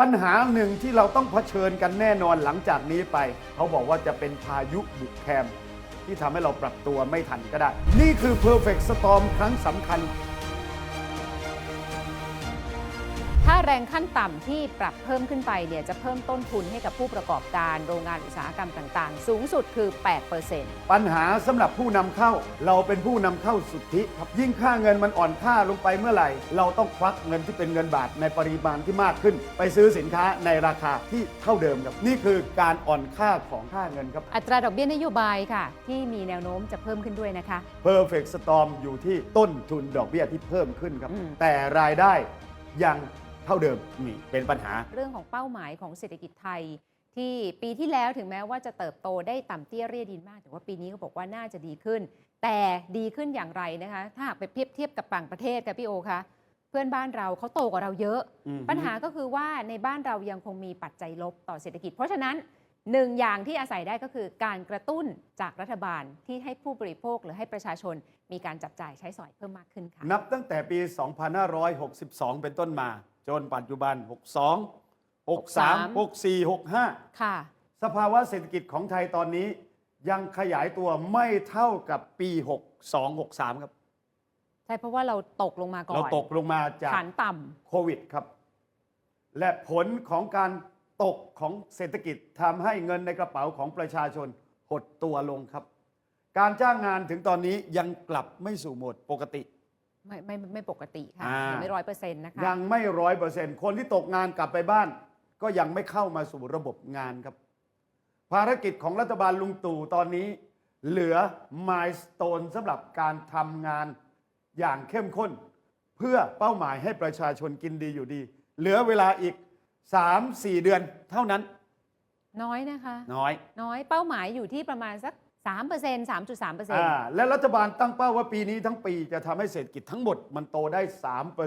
ปัญหาหนึ่งที่เราต้องเผชิญกันแน่นอนหลังจากนี้ไป เขาบอกว่าจะเป็นพายุบุกแคม ที่ทำให้เราปรับตัวไม่ทันก็ได้ นี่คือ Perfect Storm ครั้งสำคัญาแรงขั้นต่ำที่ปรับเพิ่มขึ้นไปเนี่ยจะเพิ่มต้นทุนให้กับผู้ประกอบการโรงงานอุตสาหกรรมต่างๆ สูงสุดคือ 8%ปัญหาสำหรับผู้นำเข้า เราเป็นผู้นำเข้าสุทธิครับยิ่งค่าเงินมันอ่อนค่าลงไปเมื่อไหร่ เราต้องควักเงินที่เป็นเงินบาทในปริมาณที่มากขึ้น ไปซื้อสินค้าในราคาที่เท่าเดิมครับนี่คือการอ่อนค่าของค่าเงินครับอัตราดอกเบี้ยนโยบายค่ะ ที่มีแนวโน้มจะเพิ่มขึ้นด้วยนะคะ Perfect Storm อยู่ที่ต้นทุนดอกเบี้ยที่เพิ่มขึ้นครับอืมแต่รายได้ยัง เท่าเดิมนี่เป็นปัญหา เรื่องของเป้าหมายของเศรษฐกิจไทย ที่ปีที่แล้วถึงแม้ว่าจะเติบโตได้ต่ำเตี้ยเรียดินมาก แต่ว่าปีนี้เขาบอกว่าน่าจะดีขึ้น แต่ดีขึ้นอย่างไรนะคะ ถ้าหากไปเทียบเทียบกับต่างประเทศค่ะพี่โอคะเพื่อนบ้านเราเขาโตกว่าเราเยอะอือฮึปัญหาก็คือว่าในบ้านเรายังคงมีปัจจัยลบต่อเศรษฐกิจ เพราะฉะนั้นหนึ่งอย่างที่อาศัยได้ก็คือการกระตุ้นจากรัฐบาลที่ให้ผู้บริโภคหรือให้ประชาชนมีการจับจ่ายใช้สอยเพิ่มมากขึ้นค่ะ นับตั้งแต่ปี 2562 เป็นต้นมา จนปัจจุบัน 62 63 64 65 ค่ะ สภาวะเศรษฐกิจของไทยตอนนี้ยังขยายตัวไม่เท่ากับปี 62 63 ครับ ใช่เพราะว่าเราตกลงมาก่อนเราตกลงมาจากฐานต่ำโควิดครับ และผลของการตกของเศรษฐกิจทำให้เงินในกระเป๋าของประชาชนหดตัวลงครับ การจ้างงานถึงตอนนี้ยังกลับไม่สู่โหมดปกติ ไม่ไม่ไม่ปกติค่ะอ่ายัยังไม่ร้อยเปอร์เซ็นต์นะคะ ยังไม่ร้อยเปอร์เซ็นต์คนที่ตกงานกลับไปบ้าน ก็ยังไม่เข้ามาสู่ระบบงานครับ ภารกิจของรัฐบาลลุงตู่ตอนนี้ เหลือมายสเตนสำหรับการทำงานอย่างเข้มข้น เพื่อเป้าหมายให้ประชาชนกินดีอยู่ดี เหลือเวลาอีก 3-4 เดือนเท่านั้นน้อยนะคะ น้อย น้อยเป้าหมายอยู่ที่ประมาณสัก 3% 3.3%อ่าและรัฐบาลตั้งเป้าว่าปีนี้ทั้งปีจะทำให้เศรษฐกิจทั้งหมดมันโตได้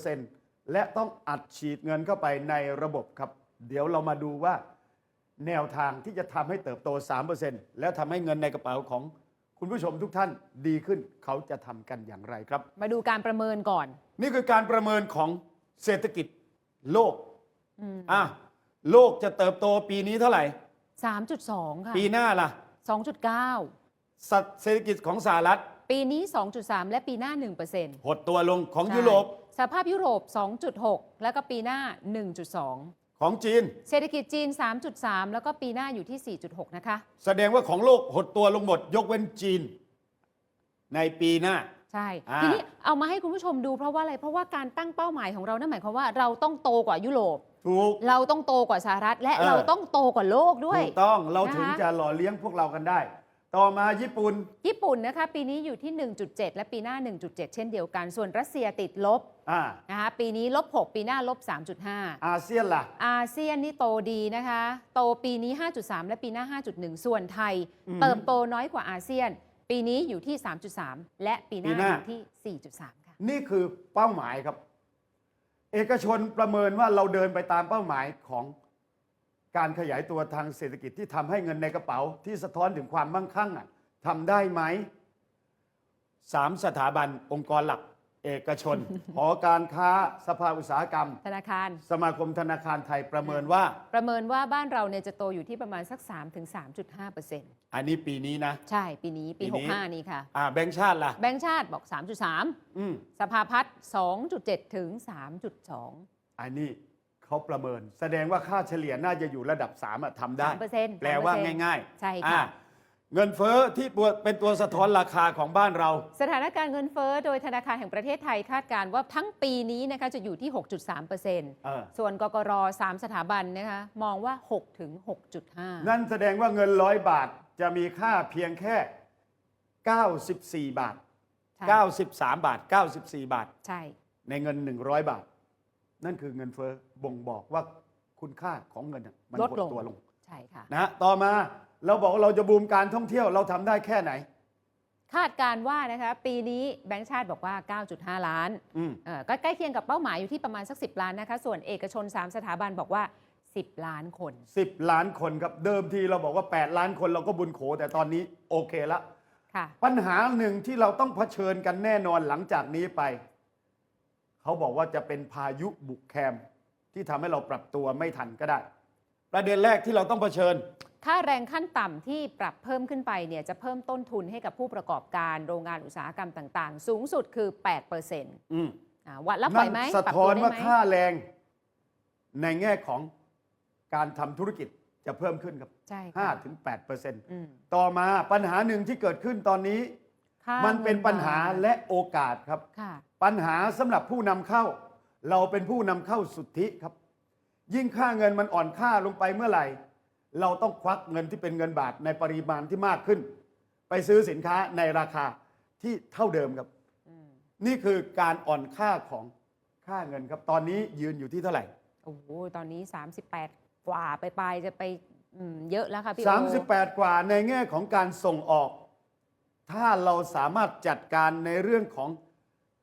3%และต้องอัดฉีดเงินเข้าไปในระบบครับ เดี๋ยวเรามาดูว่าแนวทางที่จะทำให้เติบโต 3%และทำให้เงินในกระเป๋าของคุณผู้ชมทุกท่านดีขึ้นเขาจะทำกันอย่างไรครับ มาดูการประเมินก่อน นี่คือการประเมินของเศรษฐกิจโลกอืม อะโลกจะเติบโตปีนี้เท่าไหร่3.2ค่ะปีหน้าล่ะ2.9 สัดเศรษฐกิจของสหรัฐ ปีนี้ 2.3 และปีหน้า 1%หดตัวลงของใช่ยุโรปสภาพยุโรป 2.6 แล้วก็ปีหน้า 1.2 ของจีน เศรษฐกิจจีน 3.3 แล้วก็ปีหน้าอยู่ที่ 4.6 นะคะ แสดงว่าของโลกหดตัวลงหมด ยกเว้นจีน ในปีหน้า ใช่ อ่า ทีนี้เอามาให้คุณผู้ชมดูเพราะว่าอะไร เพราะว่าการตั้งเป้าหมายของเรานั่นหมายความว่าเราต้องโตกว่ายุโรป ถูก เราต้องโตกว่าสหรัฐ และเออ เราต้องโตกว่าโลกด้วย ถูกต้องเราถึงนะคะ จะหล่อเลี้ยงพวกเรากันได้ ต่อมาญี่ปุ่น ญี่ปุ่นนะคะปีนี้อยู่ที่ 1.7 และปีหน้า 1.7 เช่นเดียวกัน ส่วนรัสเซียติดลบอ่านะคะปีนี้ลบ 6 ปีหน้าลบ 3.5 อาเซียนล่ะ อาเซียนนี่โตดีนะคะ โตปีนี้ 5.3 และปีหน้า 5.1 ส่วนไทยอืมเติบโตน้อยกว่าอาเซียน ปีนี้อยู่ที่ 3.3 และปีหปีน้าหน้าอยู่ที่ 4.3 ค่ะ นี่คือเป้าหมายครับ เอกชนประเมินว่าเราเดินไปตามเป้าหมายของ การขยายตัวทางเศรษฐกิจที่ทำให้เงินในกระเป๋า ที่สะท้อนถึงความมั่งคั่งอะทำได้ไหมสามสถาบันองค์กรหลัก เอกชน หอการค้าสภาอุตสาหกรรม ธนาคาร สมาคมธนาคารไทยประเมินว่า ประเมินว่าบ้านเราเนี่ยจะโตอยู่ที่ประมาณสัก 3-3.5%อันนี้ปีนี้นะ ใช่ปีนี้ปีปีนี้65 นี้ค่ะอ่าแบงค์ชาติล่ะ แบงก์ชาติบอก 3.3อืมสภาพัฒน์2.7 ถึง 3.2 อันนี้ เขาประเมิน แสดงว่าค่าเฉลี่ยน่าจะอยู่ระดับ3อะทำได้ 3%แปลว่าง่ายๆใช่ค่ะ อ่เงินเฟ้อที่ตัวเป็นตัวสะท้อนราคาของบ้านเรา สถานการณ์เงินเฟ้อโดยธนาคารแห่งประเทศไทยคาดการณ์ว่าทั้งปีนี้นะคะจะอยู่ที่ 6.3%เออ ส่วนกกร3สถาบันนะคะมองว่า 6 ถึง 6.5 นั่นแสดงว่าเงินร้อยบาทจะมีค่าเพียงแค่ 94 บาท ใช่93 บาท 94 บาท ใช่ ในเงิน 100 บาท นั่นคือเงินเฟ้อบ่งบอกว่าคุณค่าของเงินอะมันลดหดลง ตัวลงใช่ค่ะ นะฮะต่อมาเราบอกว่าเราจะบูมการท่องเที่ยวเราทำได้แค่ไหน คาดการณ์ว่านะคะปีนี้แบงก์ชาติบอกว่า 9.5 ล้านอืม เอ่อก็ใกล้เคียงกับเป้าหมายอยู่ที่ประมาณสัก 10 ล้านนะคะ ส่วนเอกชน 3 สถาบันบอกว่า 10 ล้านคน 10 ล้านคนครับ เดิมทีเราบอกว่า 8 ล้านคนเราก็บุญโข แต่ตอนนี้โอเคละ ค่ะ ปัญหาหนึ่งที่เราต้องเผชิญกันแน่นอนหลังจากนี้ไป เขาบอกว่าจะเป็นพายุบุกแคม ที่ทำให้เราปรับตัวไม่ทันก็ได้ ประเด็นแรกที่เราต้องเผชิญ ค่าแรงขั้นต่ำที่ปรับเพิ่มขึ้นไปเนี่ยจะเพิ่มต้นทุนให้กับผู้ประกอบการโรงงานอุตสาหกรรมต่างๆ สูงสุดคือ8%อืมอ่าวัดรับไหวไหมนั่นสะปรับท้อตัวนได้ว่าไหมค่าแรงในแง่ของการทำธุรกิจจะเพิ่มขึ้นครับใช่ค่ะ5ถึง8เปอร์เซ็นต์ อืมต่อมาปัญหาหนึ่งที่เกิดขึ้นตอนนี้ ค่ามันเป็นปัญหางิบทและโอกาสครับ ค่ะปัญหาสำหรับผู้นำเข้า เราเป็นผู้นำเข้าสุทธิครับ ยิ่งค่าเงินมันอ่อนค่าลงไปเมื่อไหร่ เราต้องควักเงินที่เป็นเงินบาทในปริมาณที่มากขึ้น ไปซื้อสินค้าในราคาที่เท่าเดิมครับ อืมนี่คือการอ่อนค่าของค่าเงินครับ ตอนนี้ยืนอยู่ที่เท่าไหร่ โอ้โหตอนนี้ 38 กว่าไปปลายๆจะไปอืมเยอะแล้วค่ะพี่โอ38 กว่าในแง่ของการส่งออก ถ้าเราสามารถจัดการในเรื่องของ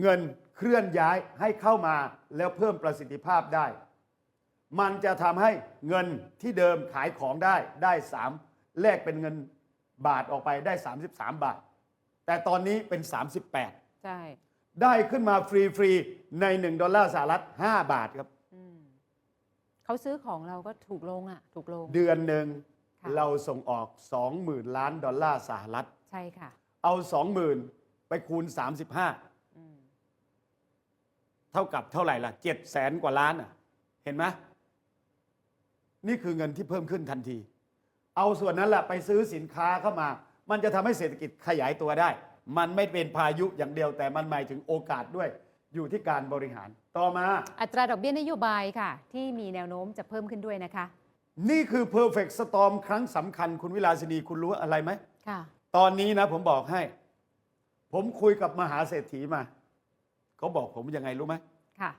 เงินเคลื่อนย้ายให้เข้ามาแล้วเพิ่มประสิทธิภาพได้ มันจะทำให้เงินที่เดิมขายของได้ได้ 3 แลกเป็นเงินบาทออกไปได้ 33 บาท แต่ตอนนี้เป็น 38 ใช่ ได้ขึ้นมาฟรี ๆ ใน 1 ดอลลาร์สหรัฐ 5 บาทครับอืมเขาซื้อของเราก็ถูกลงอะ ถูกลง เดือนหนึ่งค่ะเราส่งออก 20,000 ล้านดอลลาร์สหรัฐ ใช่ค่ะ เอา20,000ไปคูณ35อืมเท่ากับเท่าไหร่ล่ะ7แสนกว่าล้านอะ เห็นไหมนี่คือเงินที่เพิ่มขึ้นทันที เอาส่วนนั้นแหละไปซื้อสินค้าเข้ามา มันจะทำให้เศรษฐกิจขยายตัวได้ มันไม่เป็นพายุอย่างเดียวแต่มันหมายถึงโอกาสด้วย อยู่ที่การบริหาร ต่อมา อัตราดอกเบี้ยนโยบายค่ะ ที่มีแนวโน้มจะเพิ่มขึ้นด้วยนะคะ นี่คือ perfect storm ครั้งสำคัญคุณวิลาสินีคุณรู้อะไรไหมค่ะ ตอนนี้นะผมบอกให้ ผมคุยกับมหาเศรษฐีมา เขาบอกผมยังไงรู้ไหมค่ะ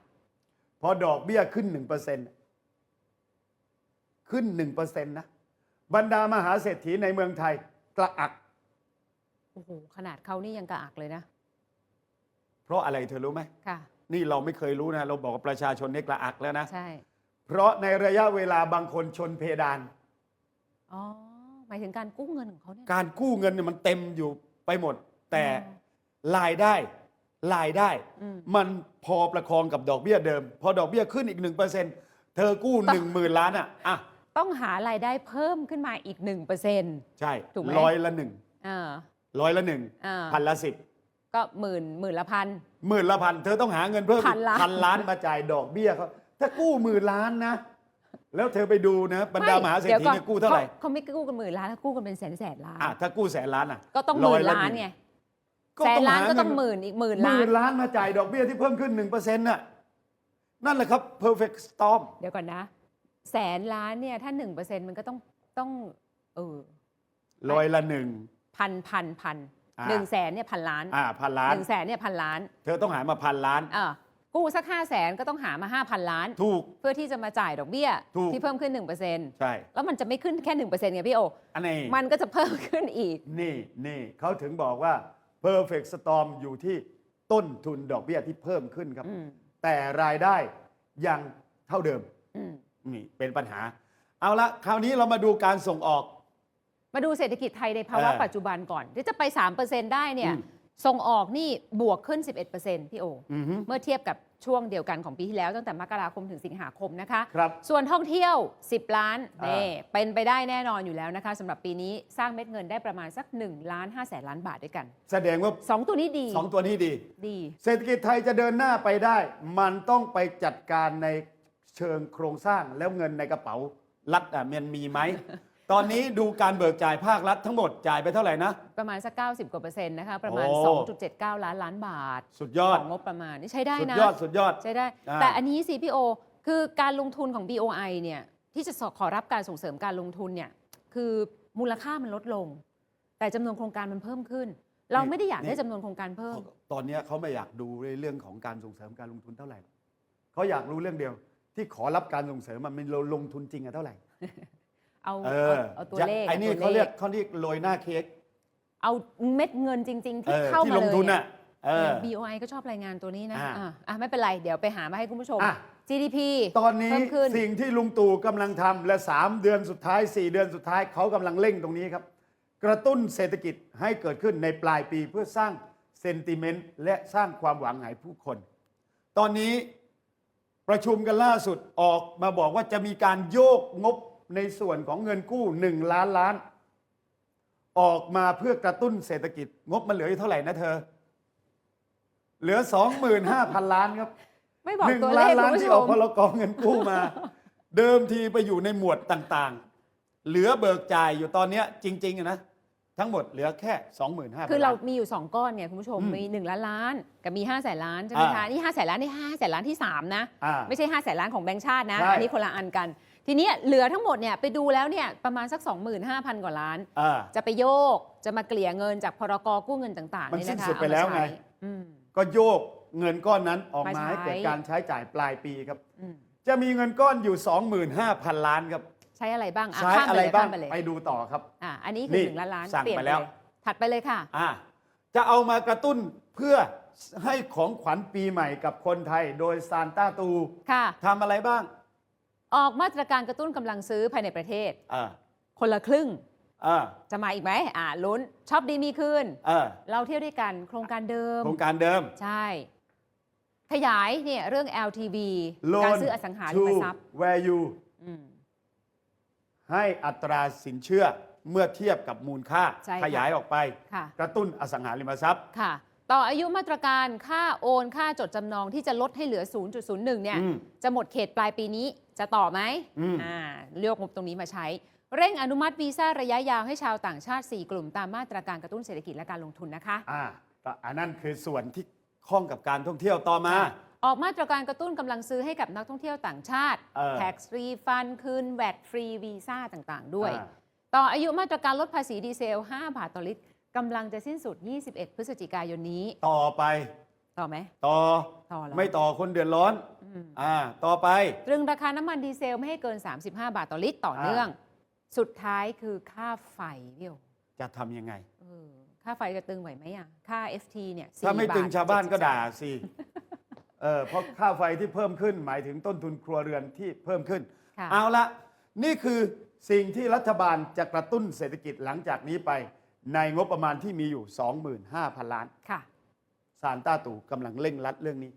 พอดอกเบี้ยขึ้นหนึ่งเปอร์เซ็นขึ้นหนึ่งเปอร์เซ็นต์นะ บรรดามหาเศรษฐีในเมืองไทยกระอัก โอ้โห ขนาดเขานี่ยังกระอักเลยนะ เพราะอะไรเธอรู้ไหม ค่ะ นี่เราไม่เคยรู้นะ เราบอกว่าประชาชนเนี่ยกระอักแล้วนะ ใช่ เพราะในระยะเวลาบางคนชนเพดาน อ๋อ หมายถึงการกู้เงินของเขาเนี่ยการกู้เงินเนี่ยมันเต็มอยู่ไปหมด แต่อ๋อรายได้รายได้ อืม มันพอประคองกับดอกเบี้ยเดิม พอดอกเบี้ยขึ้นอีกหนึ่งเปอร์เซ็นต์เธอกู้หนึ่งหมื่นล้านอะอะ ต้องหารายได้เพิ่มขึ้นมาอีก 1%เปอร์เซ็นต์ ใช่ถูกไหม ร้อยละหนึ่งอ่าร้อยละหนึ่งอ่าพันละสิบก็หมื่นหมื่นละพัน หมื่นละพัน เธอต้องหาเงินเพิ่มอีกพันล้าน พันล้านมาจ่ายดอกเบี้ยเขาถ้ากู้หมื่นล้านนะ แล้วเธอไปดูนะบรรดามหาเศรษฐีเนี่ยกู้เท่าไหร่ขเขาไม่กู้กันหมื่นล้านเขากู้กันเป็นแสนแสนล้านอะถ้ากู้แสนล้านอะก็ต้องหร้มื่ยนละล้านหงไงก็แสนล้านหก็ต้องเหมื่นอีกหมื่นหล้ามื่นนล้านมาจ่ายดอกเบี้ยที่เพิ่มขึ้นหนึ่งเปอร์เซ็นต์น่ะนั่นแหละครับ perfect storm เดี๋ยวก่อนนะ แสนล้านเนี่ยถ้าหนึ่งเปอร์เซ็นต์มันก็ต้องต้องเออร้อยละหนึ่งพันพันพันอ่าหนึ่งแสนเนี่ยพันล้านอ่าพันล้าหนนึ่งแสนเนี่ยพันล้าน เธอต้องหามาพันล้านเออ กู้สักห้าแสนก็ต้องหามาห้าพันล้าน ถูก เพื่อที่จะมาจ่ายดอกเบี้ย ถูก ที่เพิ่มขึ้นหนึ่งเปอร์เซ็นต์ใช่ แล้วมันจะไม่ขึ้นแค่หนึ่งเปอร์เซ็นต์ไงพี่โอ อันนี้มันก็จะเพิ่มขึ้นอีก นี่นี่เขาถึงบอกว่า perfect storm อยู่ที่ต้นทุนดอกเบี้ยที่เพิ่มขึ้นครับ อืมแต่รายได้ยังเท่าเดิมอืมนี่เป็นปัญหา เอาละคราวนี้เรามาดูการส่งออก มาดูเศรษฐกิจไทยในภาวะเออปัจจุบันก่อนที่จะไป 3%ได้เนี่ย อืม ส่งออกนี่บวกขึ้น 11%พี่โออือฮึเมื่อเทียบกับช่วงเดียวกันของปีที่แล้วตั้งแต่มกราคมถึงสิงหาคมนะคะครับส่วนท่องเที่ยว 10 ล้านอ่านี่เป็นไปได้แน่นอนอยู่แล้วนะคะสำหรับปีนี้สร้างเม็ดเงินได้ประมาณสัก1ล้าน5แสนล้านบาทด้วยกัน แสดงว่า 2 ตัวนี้ดีสองตัวนี้ดี ดี เศรษฐกิจไทยจะเดินหน้าไปได้ มันต้องไปจัดการในเชิงโครงสร้างแล้วเงินในกระเป๋ารัฐอะมันมีไหม ตอนนี้ดูการเบิกจ่ายภาครัฐทั้งหมดจ่ายไปเท่าไหร่นะ ประมาณสัก 90 กว่าเปอร์เซ็นต์นะคะ ประมาณ โอ้ 2.79 ล้านล้านบาท สุดยอดของงบประมาณนี่ใช้ได้สุดนะ ยอดสุดยอด ใช้ได้ อ่า แต่อันนี้สิพี่โอคือการลงทุนของ BOI เนี่ยที่จะขอรับการส่งเสริมการลงทุนเนี่ยคือมูลค่ามันลดลง แต่จำนวนโครงการมันเพิ่มขึ้น เราไม่ได้อยากได้จำนวนโครงการเพิ่ม ตอนเนี้ยเขาไม่อยากดูเรื่องของการส่งเสริมการลงทุนเท่าไหร่เขาอยากรู้เม็ดเดียว ที่ขอรับการส่งเสริมมันเราลงทุนจริงอะเท่าไหร่ เอาเอเอาอเอาตัวเลขไอ้นี่อเขาตัวเรีเลยกเขาเรียกโรยหน้าเค้ก เอาเม็ดเงินจริงๆเอที่อเข้าที่มาลงเลยทุนเนี่อะยเออ BOI ก็ชอบรายงานตัวนี้นะอ่าอะอะไม่เป็นไร เดี๋ยวไปหามาให้คุณผู้ชมอะ GDP ตอนนี้เพิ่มขึ้นสิ่งที่ลุงตู่กำลังทำและ 3 เดือนสุดท้าย 4 เดือนสุดท้ายเขากำลังเร่งตรงนี้ครับ กระตุ้นเศรษฐกิจให้เกิดขึ้นในปลายปีเพื่อสร้างเซนติเมนต์และสร้างความหวังให้ผู้คน ตอนนี้ประชุมกันล่าสุดออกมาบอกว่าจะมีการโยกงบ ในส่วนของเงินกู้หนึ่งล้านล้าน ออกมาเพื่อกระตุ้นเศรษฐกิจ งบมันเหลืออยู่เท่าไหร่นะเธอ เหลือ 25,000 ล้านครับไม่บอกหนึ่งตัวเลล้านขล้าคุนณผู้ที่ชออกมพลกรเงินกู้มา เดิมทีไปอยู่ในหมวดต่างๆ เหลือเบิกจ่ายอยู่ตอนเนี้ยจริงๆอะนะ ทั้งหมดเหลือแค่ 25,000 คือเราล้นมีอยู่ 2 ก้อนไงคุณผู้ชมอืมมี 1 ล้านล้านกับมี5้าแสนล้านใช่ไหมคะอ่านี่5้าแสนล้านนี่ห้าแสนล้านที่ 3 นะ อ่า ไม่ใช่5้าแสนล้านของแบงก์ชาตินะ ใช่ อันนี้คนละอันกัน ทีนี้เหลือทั้งหมดเนี่ยไปดูแล้วเนี่ยประมาณสัก 25,000 กว่าล้าน อ่า จะไปโยกจะมาเกลี่ยเงินจากพรกกู้เงินต่างๆมันนี่สิ้นนะคะสุดไปแล้วไง เอามาใช้อืม ก็โยกเงินก้อนนั้นออกมามาใช้ ให้เกิดการใช้จ่ายปลายปีครับ อืมจะมีเงินก้อนอยู่ 25,000 ล้านครับ ใช้อะไรบ้างอะใช้ข้ามอะไปไรเลยบ้าข้างมไปเลยไปดูต่อครับ อะอันนี้นี่คือหนึ่งล้านล้านสั่งเปลี่ยนไปแล้วเยถัดไปเลยค่ะ อ่าจะเอามากระตุ้นเพื่อให้ของขวัญปีใหม่กับคนไทย โดยซานต้าตูค่ะ ทำอะไรบ้าง ออกมาตรการกระตุ้นกำลังซื้อภายในประเทศ อ่าคนละครึ่ง อ่าจะมาอีกไหมอ่าลุ้นชอบดีมีคืนอ่าเราเที่ยวด้วยกันโครงการเดิม โครงการเดิม ใช่ ขยายเนี่ยเรื่อง LTV การ Loan ซื้ออสังหาริ to มทรัพย์ value อืม ให้อัตราสินเชื่อเมื่อเทียบกับมูลค่า ใช่ค่ะขยายออกไป ค่ะ กระตุ้นอสังหาริมทรัพย์ ค่ะ ต่ออายุมาตรการค่าโอนค่าจดจำนองที่จะลดให้เหลือ 0.01 เนี่ย อืมจะหมดเขตปลายปีนี้จะต่อไหมอืม อ่าเลือกงบตรงนี้มาใช้ เร่งอนุมัติวีซ่าระยะยาวให้ชาวต่างชาติ 4 กลุ่มตามมาตรการกระตุ้นเศรษฐกิจและการลงทุนนะคะ อ่าก็อันนั้นคือส่วนที่ข้องกับการท่องเที่ยวต่อมา ออกมาตรการกระตุ้นกำลังซื้อให้กับนักท่องเที่ยวต่างชาติ เออ tax refund คืน VAT ฟรีวีซ่าต่างๆ ด้วย อ่า ต่ออายุมาตรการลดภาษีดีเซล 5 บาทต่อลิตร กำลังจะสิ้นสุด 21 พฤศจิกายนนี้ ต่อไป ต่อไหมต่อ ต่อแล้วไม่ต่อคนเดือดร้อน อืมอ่า ต่อไป ตรึงราคาน้ำมันดีเซลไม่ให้เกิน 35 บาทต่อลิตรต่อเนื่อง สุดท้ายคือค่าไฟพี่โอจะทำยังไง เออค่าไฟจะตึงไหวไหมอะ ค่า FT เนี่ย4ถ้าไม่ตึงบทชาวบ้านก็73ด่าสิ เออ เพราะค่าไฟที่เพิ่มขึ้น หมายถึงต้นทุนครัวเรือนที่เพิ่มขึ้น ค่ะ เอาละนี่คือสิ่งที่รัฐบาลจะกระตุ้นเศรษฐกิจหลังจากนี้ไป ในงบประมาณที่มีอยู่ 25,000 ล้านค่ะซานต้าตู่กำลังเร่งรัดเรื่องนี้